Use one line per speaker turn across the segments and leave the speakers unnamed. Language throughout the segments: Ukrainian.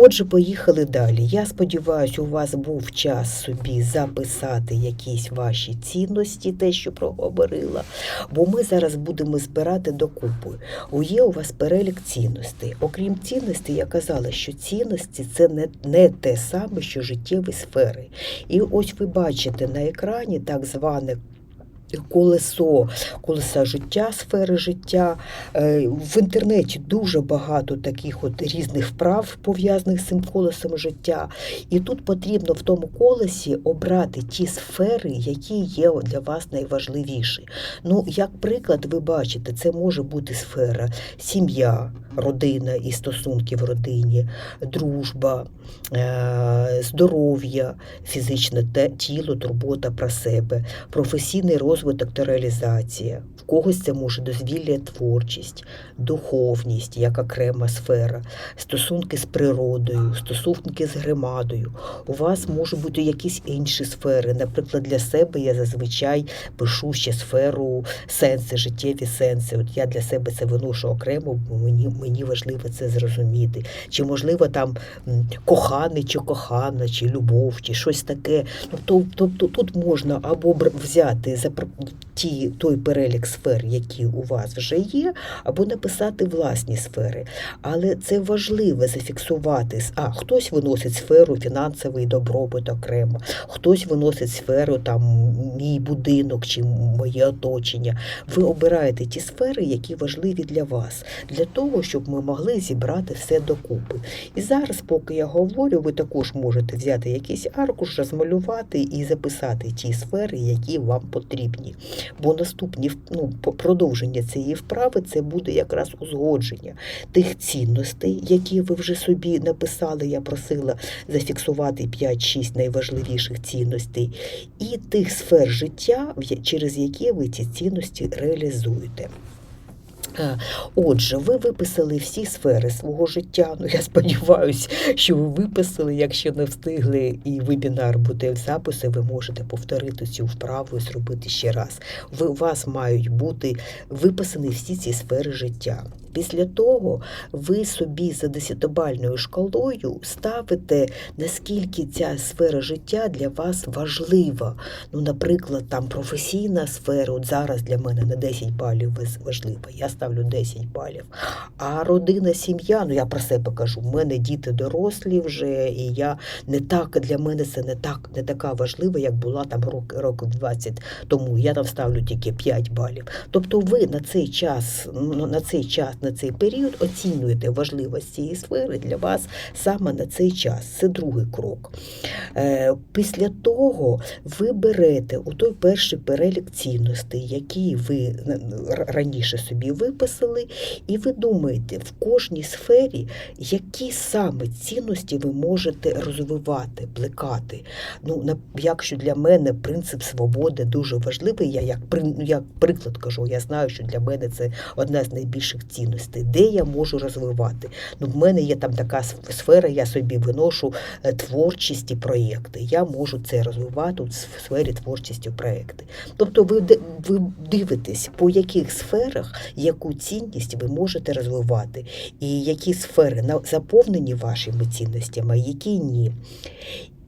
Отже, поїхали далі. Я сподіваюся, у вас був час собі записати якісь ваші цінності, те, що проговорила. Бо ми зараз будемо збирати докупи. У є у вас перелік цінностей. Окрім цінностей, я казала, що цінності це не, не те саме, що життєві сфери. І ось ви бачите на екрані так зване. Колесо, колеса життя, сфери життя. Е, В інтернеті дуже багато таких от різних вправ пов'язаних з цим колесом життя. І тут потрібно в тому колесі обрати ті сфери, які є для вас найважливіші. Ну, як приклад, ви бачите, це може бути сфера сім'я, родина і стосунки в родині, дружба, е, здоров'я, фізичне тіло, турбота про себе, професійний розвиток та реалізація. В когось це може дозвілля, творчість, духовність як окрема сфера, стосунки з природою, стосунки з громадою. У вас можуть бути якісь інші сфери. Наприклад, для себе я зазвичай пишу ще сферу сенси, життєві сенси. От я для себе це виношу окремо, бо мені, мені важливо це зрозуміти. Чи можливо там коханий, чи кохана, чи любов, чи щось таке. Ну, Тобто тут можна або взяти запр- ті, той перелік сфер, які у вас вже є, або написати власні сфери. Але це важливо зафіксувати. А хтось виносить сферу фінансовий добробут окремо, хтось виносить сферу там мій будинок чи моє оточення. Ви обираєте ті сфери, які важливі для вас, для того, щоб ми могли зібрати все докупи. І зараз, поки я говорю, ви також можете взяти якийсь аркуш, розмалювати і записати ті сфери, які вам потрібні. Бо наступні ну, продовження цієї вправи це буде якраз узгодження тих цінностей, які ви вже собі написали. Я просила зафіксувати 5-6 найважливіших цінностей, і тих сфер життя, через які ви ці цінності реалізуєте. Е, Отже, ви виписали всі сфери свого життя. Ну, я сподіваюся, що ви виписали. Якщо не встигли і вебінар буде в записі, ви можете повторити цю вправу і зробити ще раз. Ви, у вас мають бути виписані всі ці сфери життя. Після того ви собі за десятибальною шкалою ставите, наскільки ця сфера життя для вас важлива. Ну, наприклад, там професійна сфера, от зараз для мене на 10 балів важлива. Я ставлю 10 балів. А родина, сім'я, ну я про себе кажу, в мене діти дорослі вже, і я не так для мене це не так не така важлива, як була там рок, років 20 тому. Я там ставлю тільки 5 балів. Тобто ви на цей час, ну, на цей час, на цей період оцінюєте важливість цієї сфери для вас саме на цей час. Це другий крок. Е, Після того ви берете у той перший перелік цінностей, які ви раніше собі виписали, і ви думаєте в кожній сфері, які саме цінності ви можете розвивати, плекати. Ну, якщо для мене принцип свободи дуже важливий, я як, ну, як приклад кажу, я знаю, що для мене це одна з найбільших цінностей, де я можу розвивати. Ну, в мене є там така сфера, я собі виношу е, творчість і проєкти. Я можу це розвивати в сфері творчості проєкти. Тобто ви, ви дивитесь, по яких сферах яку цінність ви можете розвивати, і які сфери заповнені вашими цінностями, які ні.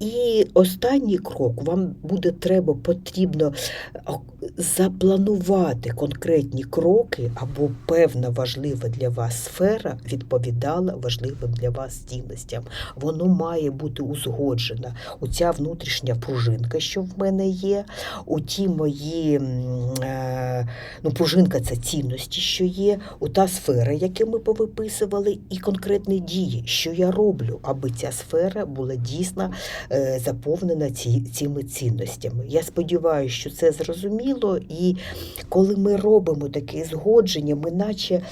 І останній крок вам буде треба потрібно запланувати конкретні кроки або певна важлива для вас сфера відповідала важливим для вас цінностям. Воно має бути узгоджено. Оця внутрішня пружинка, що в мене є, оті мої е, ну, пружинка це цінності, що є, ота сфера, яку ми повиписували, і конкретні дії, що я роблю, аби ця сфера була дійсно е, заповнена ці, цими цінностями. Я сподіваюся, що це зрозуміло, і коли ми робимо таке згодження, ми наче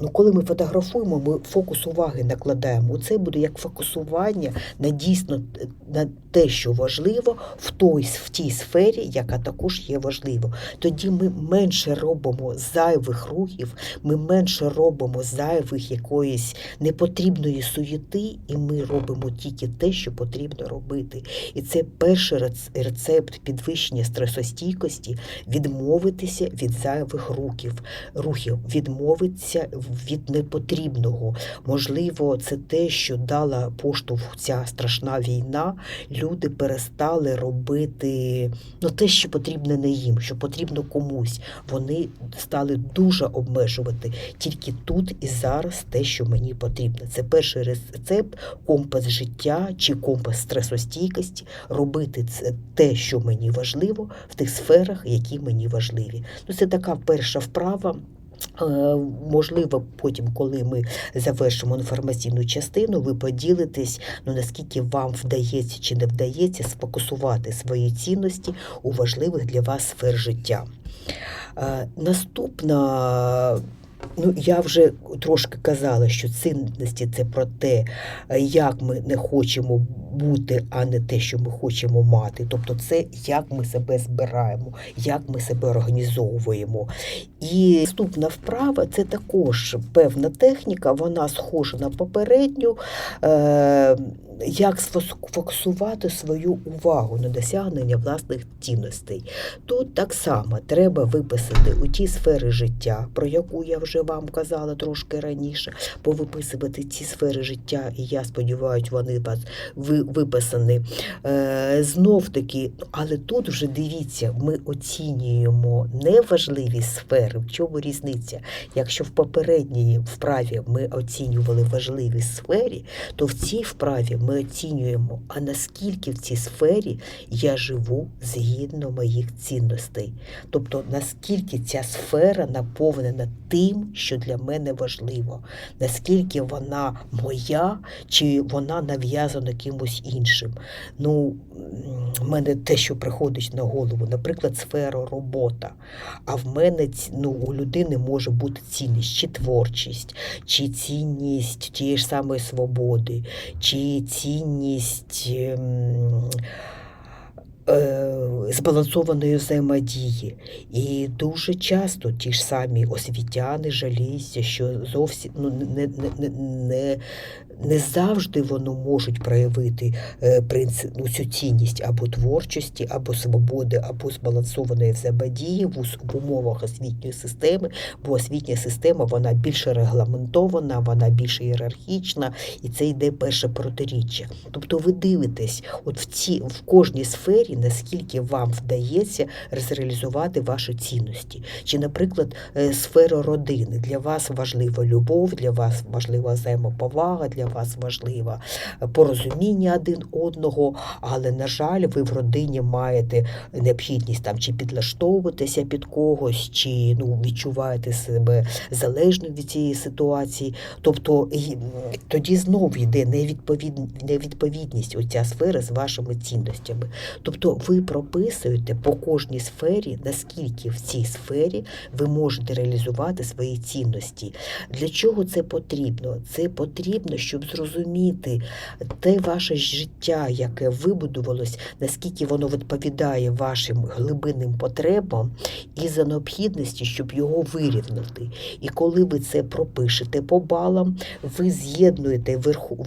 ну, коли ми фотографуємо, ми фокус уваги накладаємо. Це буде як фокусування на дійсно е, на те, що важливо в той в тій сфері, яка також є важливо. Тоді ми менше робимо зайвих рухів, ми менше робимо зайвих якоїсь непотрібної суєти, і ми робимо тільки те, що потрібно робити. І це перший рецепт підвищення стресостійкості відмовитися від зайвих рухів, рухів, відмовитися відмовитися від непотрібного. Можливо, це те, що дала поштовх ця страшна війна. Люди перестали робити ну, те, що потрібне не їм, що потрібно комусь. Вони стали дуже обмежувати тільки тут і зараз те, що мені потрібно. Це перший рецепт, компас життя чи компас стресостійкості, робити це те, що мені важливо, в тих сферах, які мені важливі. Ну, це така перша вправа. Е, Можливо, потім, коли ми завершимо інформаційну частину, ви поділитесь, ну наскільки вам вдається чи не вдається сфокусувати свої цінності у важливих для вас сфер життя. Е, Наступна. Ну, я вже трошки казала, що цінності це про те, як ми не хочемо бути, а не те, що ми хочемо мати. Тобто, це як ми себе збираємо, як ми себе організовуємо. І наступна вправа це також певна техніка, вона схожа на попередню. Е- як сфокусувати свою увагу на досягнення власних цінностей. Тут так само треба виписати у ті сфери життя, про яку я вже вам казала трошки раніше, повиписувати ці сфери життя, і я сподіваюся, вони вас виписані. Е, знов таки, але тут вже дивіться, ми оцінюємо неважливі сфери. В чому різниця? Якщо в попередній вправі ми оцінювали важливі сфери, то в цій вправі ми оцінюємо, а наскільки в цій сфері я живу згідно моїх цінностей. Тобто, наскільки ця сфера наповнена тим, що для мене важливо, наскільки вона моя, чи вона нав'язана кимось іншим. Ну, в мене те, що приходить на голову, наприклад, сфера робота. А в мене ну, у людини може бути цінність, чи творчість, чи цінність тієї ж самої свободи, чи цінність. Ем, е, Збалансованої взаємодії. І дуже часто ті ж самі освітяни жаліються, що зовсім ну, не, не, не, не завжди вони можуть проявити е, принцип, ну, цю цінність або творчості, або свободи, або збалансованої взаємодії в, умовах освітньої системи, бо освітня система вона більше регламентована, вона більш ієрархічна, і це йде перше протиріччя. Тобто ви дивитесь, от в ці в кожній сфері, наскільки вам вдається реалізувати ваші цінності. Чи, наприклад, е, сфера родини для вас важлива любов, для вас важлива взаємоповага, для вас важлива порозуміння один одного, але, на жаль, ви в родині маєте необхідність там чи підлаштовуватися під когось, чи ну, відчуваєте себе залежним від цієї ситуації. Тобто тоді знову йде невідповідність оця сфера з вашими цінностями. Тобто ви прописуєте по кожній сфері, наскільки в цій сфері ви можете реалізувати свої цінності. Для чого це потрібно? Це потрібно, щоб зрозуміти те ваше життя, яке вибудувалось, наскільки воно відповідає вашим глибинним потребам і за необхідності, щоб його вирівняти. І коли ви це пропишете по балам, ви з'єднуєте верху.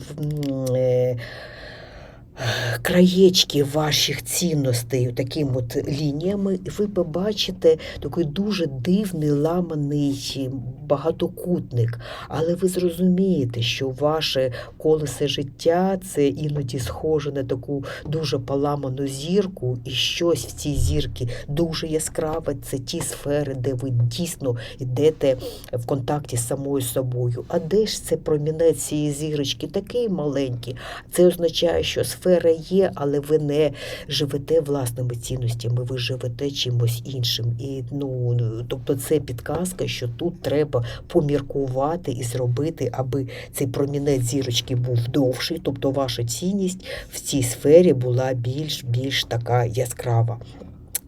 Е, краєчки ваших цінностей такими от лініями, і ви побачите такий дуже дивний ламаний багатокутник. Але ви зрозумієте, що ваше колесе життя це іноді схоже на таку дуже поламану зірку, і щось в цій зірці дуже яскраве. Це ті сфери, де ви дійсно йдете в контакті з самою собою. А де ж це промінець цієї зірочки такий маленький? Це означає, що сфера сфера є, але ви не живете власними цінностями, ви живете чимось іншим. І ну тобто це підказка, що тут треба поміркувати і зробити, аби цей промінець зірочки був довший, тобто ваша цінність в цій сфері була більш більш така яскрава.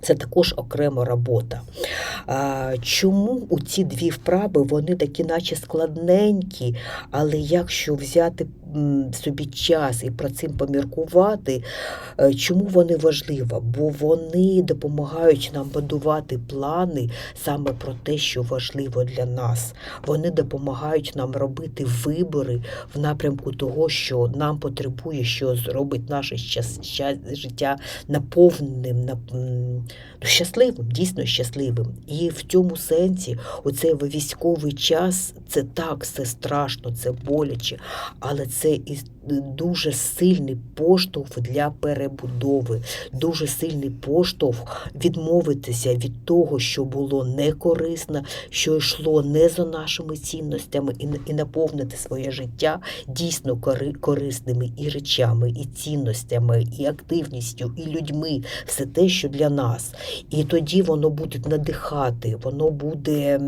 Це також окрема робота. А, Чому у ці дві вправи вони такі, наче складненькі, але якщо взяти собі час і про цим поміркувати, е, чому вони важливі? Бо вони допомагають нам будувати плани саме про те, що важливо для нас. Вони допомагають нам робити вибори в напрямку того, що нам потребує, що зробить наше життя наповненим, щасливим, дійсно щасливим. І в цьому сенсі, оцей військовий час, це так, це страшно, це боляче, але це і дуже сильний поштовх для перебудови, дуже сильний поштовх відмовитися від того, що було некорисно, що йшло не за нашими цінностями, і, наповнити своє життя дійсно кори- корисними і речами, і цінностями, і активністю, і людьми, все те, що для нас. І тоді воно буде надихати, воно буде.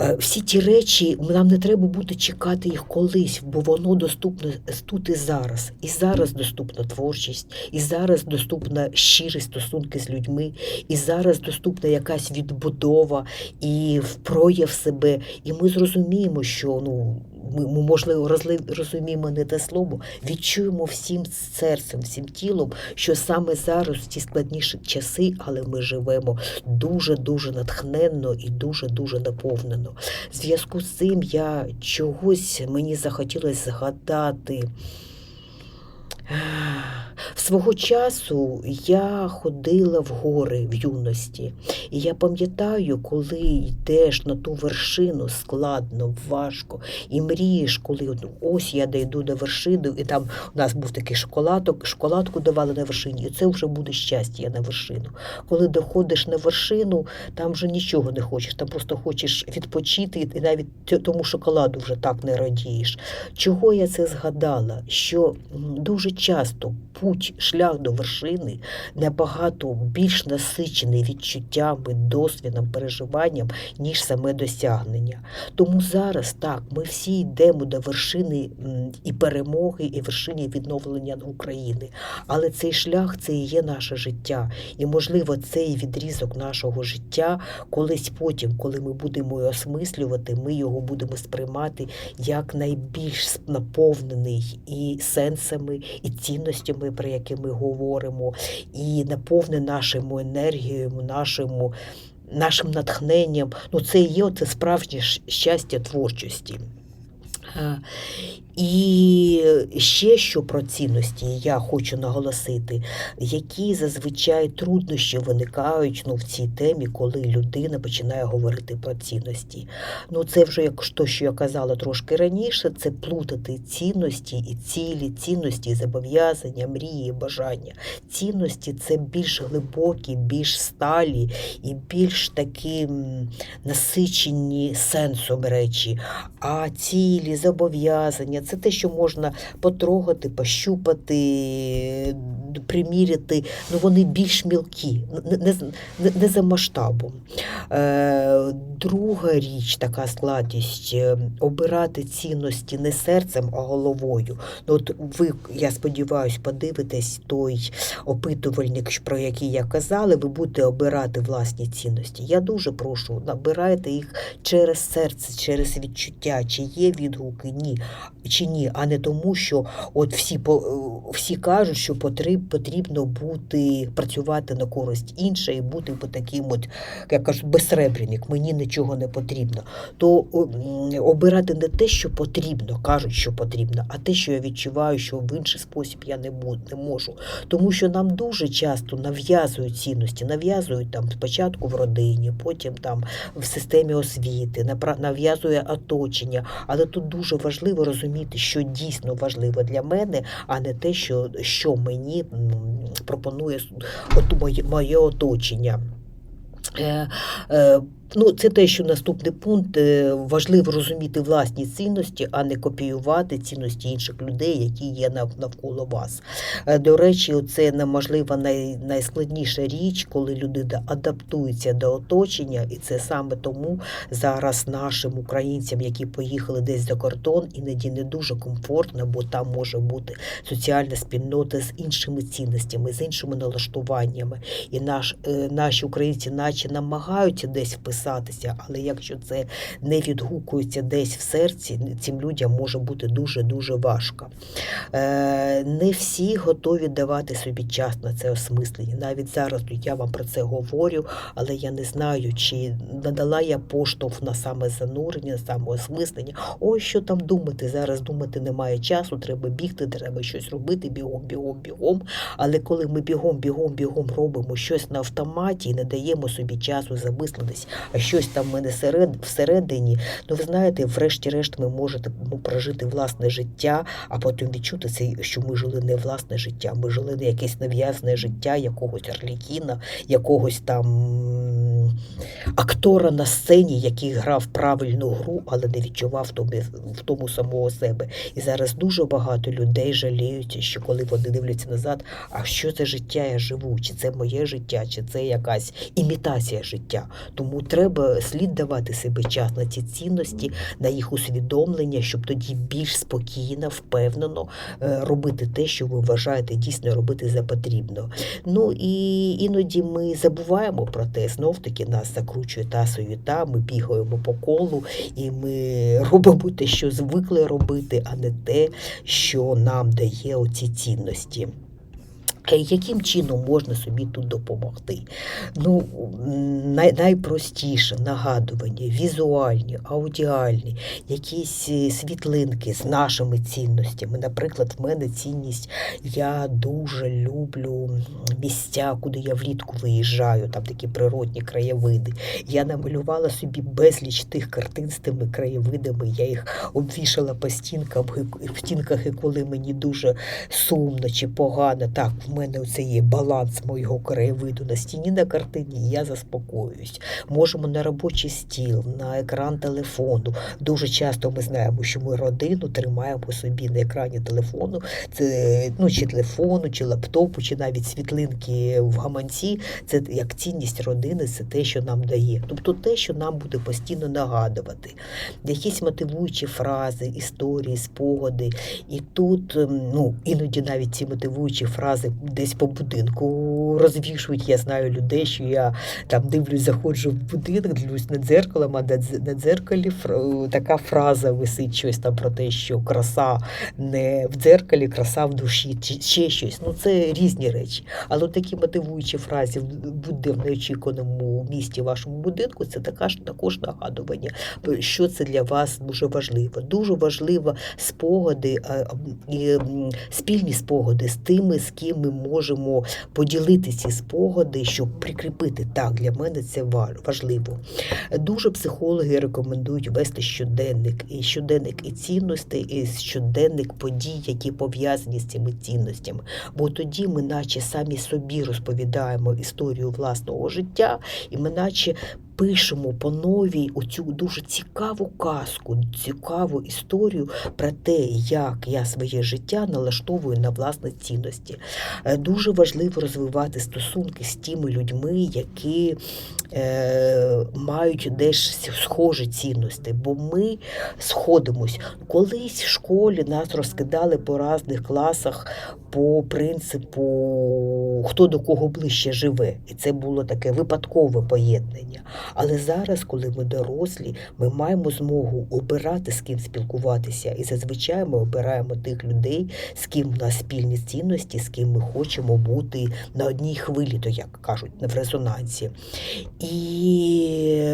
Е, Всі ті речі нам не треба буде чекати їх колись, бо воно доступно тут і зараз. І зараз доступна творчість, і зараз доступна щирі стосунки з людьми, і зараз доступна якась відбудова і впрояв прояв себе. І ми зрозуміємо, що ну. Ми, можливо розуміємо не те слово, відчуємо всім серцем, всім тілом, що саме зараз в ті складніші часи, але ми живемо дуже дуже натхненно і дуже дуже наповнено. В зв'язку з цим я чогось мені захотілося згадати. Свого часу я ходила в гори в юності, і я пам'ятаю, коли йдеш на ту вершину складно, важко, і мрієш, коли ось я дійду до вершини, і там у нас був такий шоколадок, шоколадку давали на вершині, і це вже буде щастя на вершину. Коли доходиш на вершину, там вже нічого не хочеш, там просто хочеш відпочити, і навіть тому шоколаду вже так не радієш. Чого я це згадала? Що дуже часто путь, шлях до вершини набагато більш насичений відчуттями, досвідом, переживанням, ніж саме досягнення. Тому зараз так, ми всі йдемо до вершини і перемоги, і вершини відновлення України. Але цей шлях це і є наше життя. І, можливо, цей відрізок нашого життя колись потім, коли ми будемо його осмислювати, ми його будемо сприймати як найбільш наповнений і сенсами, і цінностями, про які ми говоримо, і наповнений нашою енергією, нашому, нашим натхненням. Ну, це і є це справжнє щастя творчості. І ще що про цінності я хочу наголосити, які зазвичай труднощі виникають ну, в цій темі, коли людина починає говорити про цінності. Ну, це вже як то, що я казала трошки раніше, це плутати цінності і цілі, цінності, зобов'язання, мрії, бажання. Цінності це більш глибокі, більш сталі і більш такі насичені сенсом речі. А цілі, зобов'язання це те, що можна потрогати, пощупати, приміряти. Ну вони більш мілкі, не, не, не, за масштабом. Е, друга річ, така складність е, обирати цінності не серцем, а головою. Ну, от ви, я сподіваюся, подивитесь той опитувальник, про який я казала, ви будете обирати власні цінності. Я дуже прошу, набирайте їх через серце, через відчуття, чи є відгуки, ні, чи ні, а не тому, що от всі, по- всі кажуть, що потрібно бути, працювати на користь інша і бути таким от, як кажуть, безсребренник, мені нічого не потрібно. То обирати не те, що потрібно, кажуть, що потрібно, а те, що я відчуваю, що в інший спосіб я не, буду, не можу. Тому що нам дуже часто нав'язують цінності, нав'язують там спочатку в родині, потім там в системі освіти, нав'язує оточення. Але тут дуже важливо розуміти, що дійсно важливо для мене, а не те, що, що мені пропонує от моє, моє оточення. Е, е, Ну, це те, що наступний пункт е, важливо розуміти власні цінності, а не копіювати цінності інших людей, які є навколо вас. Е, До речі, це неможливо най, найскладніша річ, коли людина адаптується до оточення, і це саме тому зараз нашим українцям, які поїхали десь за кордон, іноді не дуже комфортно, бо там може бути соціальна спільнота з іншими цінностями, з іншими налаштуваннями. І наш, е, наші українці, наче намагаються десь вписати записатися. Але якщо це не відгукується десь в серці, цим людям може бути дуже-дуже важко. Е, Не всі готові давати собі час на це осмислення. Навіть зараз я вам про це говорю, але я не знаю, чи надала я поштовх на саме занурення, на саме осмислення. Ой, що там думати? Зараз думати немає часу, треба бігти, треба щось робити, бігом, бігом, бігом. Але коли ми бігом, бігом, бігом робимо щось на автоматі і не даємо собі часу замислитись, а щось там в мене серед, всередині, ну ви знаєте, врешті-решт ми можете ну, прожити власне життя, а потім відчути це, що ми жили не власне життя, ми жили не якесь нав'язане життя якогось Арлікіна, якогось там актора на сцені, який грав правильну гру, але не відчував в тому, в тому самого себе. І зараз дуже багато людей жаліють, що коли вони дивляться назад, а що це життя я живу? Чи це моє життя, чи це якась імітація життя? Тому треба слід давати себе час на ці цінності, на їх усвідомлення, щоб тоді більш спокійно, впевнено е, робити те, що ви вважаєте дійсно робити за потрібно. Ну і іноді ми забуваємо про те, знов таки нас закручує та суєта, ми бігаємо по колу, і ми робимо те, що звикли робити, а не те, що нам дає оці цінності. Яким чином можна собі тут допомогти? Ну, най, найпростіше нагадування, візуальні, аудіальні, якісь е, світлинки з нашими цінностями. Наприклад, в мене цінність, я дуже люблю місця, куди я влітку виїжджаю, там такі природні краєвиди. Я намалювала собі безліч тих картин з тими краєвидами. Я їх обвішала по стінкам, в стінках, і коли мені дуже сумно чи погано. Так, мене оце є баланс моєго краєвиду на стіні на картині, і я заспокоююсь. Можемо на робочий стіл, на екран телефону. Дуже часто ми знаємо, що ми родину тримаємо собі на екрані телефону, це ну чи телефону, чи лаптопу, чи навіть світлинки в гаманці. Це як цінність родини, це те, що нам дає. Тобто те, що нам буде постійно нагадувати. Якісь мотивуючі фрази, історії, спогади. І тут ем, ну, іноді навіть ці мотивуючі фрази десь по будинку розвішують. Я знаю людей, що я там дивлюсь, заходжу в будинок, дивлюсь над дзеркалом, а на дзеркалі фр- така фраза висить щось там про те, що краса не в дзеркалі, краса в душі, чи ще щось. Ну це різні речі. Але такі мотивуючі фрази буде в неочікуваному місті вашому будинку, це така ж також нагадування, що це для вас дуже важливо. Дуже важливо спогади і спільні спогади з тими, з ким ми можемо поділити ці спогади, щоб прикріпити так. Для мене це ва- важливо. Дуже психологи рекомендують вести щоденник, і щоденник і цінностей, і щоденник подій, які пов'язані з цими цінностями. Бо тоді ми, наче самі собі розповідаємо історію власного життя, і ми, наче пишемо по новій оцю дуже цікаву казку, цікаву історію про те, як я своє життя налаштовую на власні цінності. Е, Дуже важливо розвивати стосунки з тими людьми, які е, мають десь схожі цінності, бо ми сходимось. Колись в школі нас розкидали по різних класах по принципу, хто до кого ближче живе. І це було таке випадкове поєднання. Але зараз, коли ми дорослі, ми маємо змогу обирати, з ким спілкуватися. І зазвичай ми обираємо тих людей, з ким в нас спільні цінності, з ким ми хочемо бути на одній хвилі, то як кажуть, в резонансі. І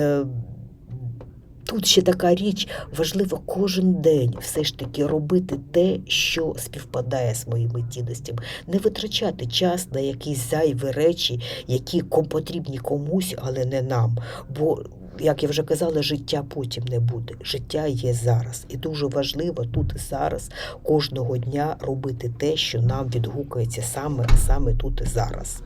Тут ще така річ, важливо кожен день все ж таки робити те, що співпадає з моїми цінностями. Не витрачати час на якісь зайві речі, які потрібні комусь, але не нам. Бо, як я вже казала, життя потім не буде. Життя є зараз. І дуже важливо тут і зараз кожного дня робити те, що нам відгукується саме, саме тут і зараз.